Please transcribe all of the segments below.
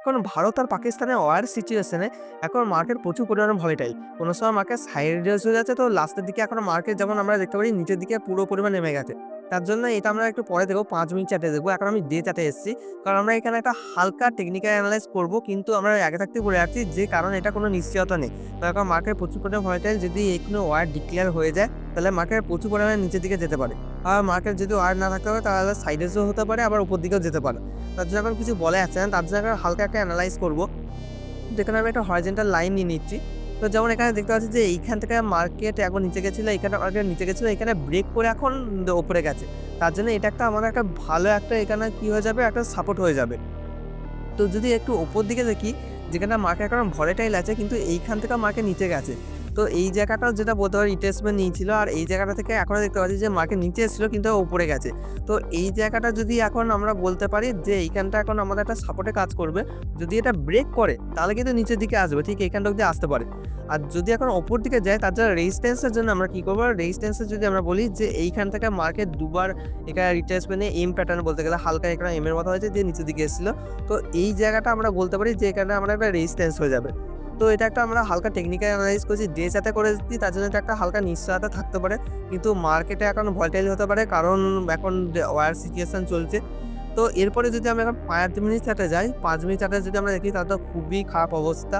এখন ভারত আর পাকিস্তানের ওয়ার সিচুয়েশনে এখন মার্কেট প্রচুর পরিমাণে ভলিটাইল কোনো সময় মার্কেট সাইডে হয়ে যাচ্ছে তো লাস্টের দিকে এখন মার্কেট যেমন আমরা দেখতে পারি, নিচের দিকে পুরো পরিমাণ নেমে গেছে। তার জন্য এটা আমরা একটু পরে দেখব, পাঁচ মিনিট চাটে দেখব। এখন আমি ডে চাটে এসেছি। কারণ আমরা এখানে একটা হালকা টেকনিক্যাল অ্যানালাইজ করব, কিন্তু আমরা আগে থাকতে বলে রাখছি যে কারণ এটা কোনো নিশ্চয়তা নেই। তো এখন মার্কেট প্রচুর পরিমাণে ভলিটাইল যদি এখানে ওয়ার ডিক্লেয়ার হয়ে যায় তাহলে মার্কেট প্রচুর পরিমাণে নিচের দিকে যেতে পারে। আর মার্কেট যদি আর না থাকতে পারে, তাহলে সাইডেসও হতে পারে, আবার উপর দিকেও যেতে পারে। তার জন্য এখন কিছু বলে আছে না, তার জন্য এখন হালকা একটা অ্যানালাইজ করব। যেখানে আমি একটা হরিজেন্টাল লাইন নিয়ে নিচ্ছি। তো যেমন এখানে দেখতে পাচ্ছি যে এইখান থেকে মার্কেট এখন নিচে গেছিল এখানে মার্কেট নিচে গেছিল এখানে ব্রেক করে এখন ওপরে গেছে। তার জন্য এটা একটা আমাদের একটা ভালো একটা এখানে কি হয়ে যাবে, একটা সাপোর্ট হয়ে যাবে। তো যদি একটু ওপর দিকে দেখি, যেখানে মার্কেট এখন ভলেটাইল আছে, কিন্তু এইখান থেকে মার্কেট নিচে গেছে। তো এই জায়গাটা যেটা বলতে পারি রিটেসমেন্ট নিয়েছিল আর এই জায়গাটা থেকে এখনও দেখতে পাচ্ছি যে মার্কেট নিচে এসেছিল কিন্তু উপরে গেছে। তো এই জায়গাটা যদি এখন আমরা বলতে পারি যে এইখানটা এখন আমাদের একটা সাপোর্টে কাজ করবে, যদি এটা ব্রেক করে তাহলে কিন্তু নিচের দিকে আসবে, ঠিক এইখানটা অব্দি আসতে পারে। আর যদি এখন ওপর দিকে যায় তার জন্য রেজিস্ট্যান্সের জন্য আমরা কী করব? রেজিস্ট্যান্সের যদি আমরা বলি যে এইখান থেকে মার্কেট দুবার এখানে রিট্রেসমেন্টে এম প্যাটার্ন বলতে গেলে হালকা এখানে এমের মতো হয়েছে যে নিচের দিকে এসেছিল। তো এই জায়গাটা আমরা বলতে পারি যে এখানে আমরা একটা রেজিস্ট্যান্স হয়ে যাবে। তো এটা একটা আমরা হালকা টেকনিক্যাল অ্যানালাইজ করছি ডে যাতে করে দিচ্ছি তার জন্য এটা একটা হালকা নিশ্চয়তা থাকতে পারে। কিন্তু মার্কেটে এখন ভলটাইল হতে পারে, কারণ এখন ওয়ার সিচুয়েশান চলছে। তো এরপরে যদি আমরা এখন পাঁচ মিনিট চাটে যাই পাঁচ মিনিট চাটে যদি আমরা দেখি, তাহলে খুবই খারাপ অবস্থা।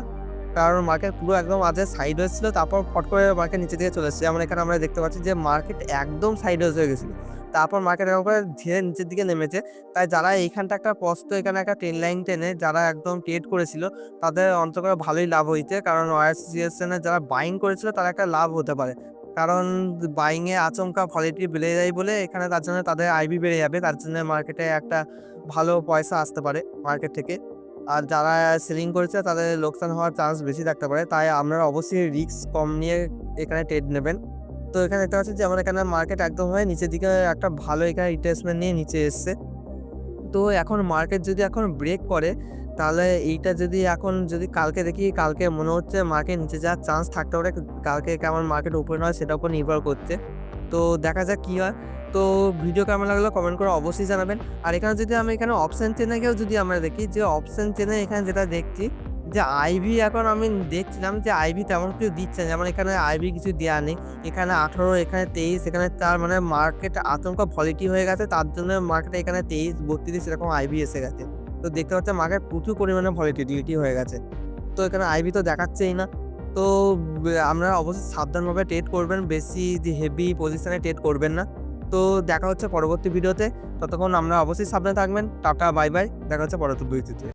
কারণ মার্কেট পুরো একদম আজে সাইড হয়েছিল তারপর ফট করে মার্কেট নিচে দিকে চলে এসেছে। যেমন এখানে আমরা দেখতে পাচ্ছি যে মার্কেট একদম সাইড হয়ে গেছিল। তারপর মার্কেট এরকম করে ধীরে নিচের দিকে নেমেছে। তাই যারা এইখানটা একটা স্পষ্ট এখানে একটা ট্রেন লাইন টেনে যারা একদম ট্রেড করেছিল, তাদের অন্তত ভালোই লাভ হইতে। কারণ সিচুয়েশনে যারা বাইং করেছিল, তারা একটা লাভ হতে পারে। কারণ বাইংয়ে আচমকা ভলিটি বেড়ে যায় বলে এখানে তার জন্য তাদের আইবি বেড়ে যাবে। তার জন্য মার্কেটে একটা ভালো পয়সা আসতে পারে মার্কেট থেকে। আর যারা সেলিং করেছে, তাদের লোকসান হওয়ার চান্স বেশি থাকতে পারে। তাই আপনারা অবশ্যই রিস্ক কম নিয়ে এখানে ট্রেড নেবেন। তো এখানে দেখতে পাচ্ছি যে, আমার এখানে মার্কেট একদম হয়ে নিচের দিকে একটা ভালো এখানে রিটেসমেন্ট নিয়ে নিচে এসছে। তো এখন মার্কেট যদি এখন ব্রেক করে তাহলে এইটা যদি এখন যদি কালকে দেখি, কালকে মনে হচ্ছে মার্কেট নিচে যাওয়ার চান্স থাকতে পারে। কালকে কেমন মার্কেট ওপেন হয় সেটার উপর নির্ভর করছে। তো দেখা যাক কী হয়। তো ভিডিও কেমন লাগল কমেন্ট করে অবশ্যই জানাবেন। আর এখানে যদি আমি এখানে অপশান চেনেকেও যদি আমরা দেখি, যে অপশান চেনে এখানে যেটা দেখছি, যে আইভি এখন আমি দেখছিলাম যে আইভি তেমন কিছু দিচ্ছে না। যেমন এখানে আইভি কিছু দেওয়া নেই। এখানে আঠারো, এখানে তেইশ, এখানে তার মানে মার্কেট আতঙ্ক ভলিটি হয়ে গেছে। তার জন্য মার্কেটে এখানে তেইশ, বত্রিশ এরকম আইভি এসে গেছে। তো দেখতে পাচ্ছে মাকে প্রচুর পরিমাণে ভলিটিলিটি হয়ে গেছে। তো এখানে আইভি তো দেখাচ্ছেই না। তো আমরা অবশ্যই সাবধানভাবে ট্রেড করবেন, বেশি হেভি পজিশানে ট্রেড করবেন না। তো দেখা হচ্ছে পরবর্তী ভিডিওতে ততক্ষণ আমরা অবশ্যই সাবধানে থাকবেন। টাটা বাই বাই দেখা হচ্ছে পরবর্তী ভিডিওতে